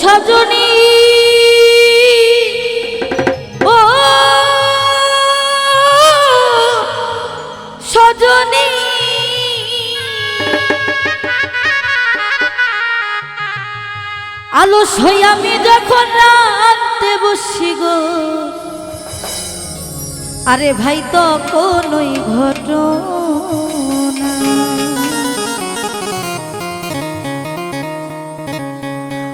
সজনী। ও সজনী। আলস হই আমি যখন রাতে বসি গো। আরে ভাই তো কোনই ঘটনা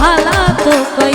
ভালা তো কই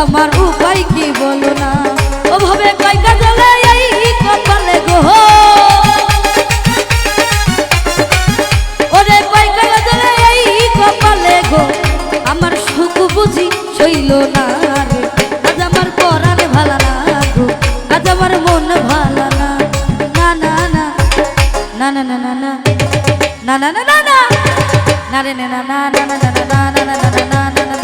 আমার উপায় কি বলো না ওভাবে কয়টা জ্বলে এই কপালে গো ওরে কয়টা জ্বলে এই কপালে গো আমার সুখ বুঝি সইল না রে আজ আমার পরাণে ভালা না গো আজ আমার মন ভালা না না না না না না না না না না না না না না রে না না না না না না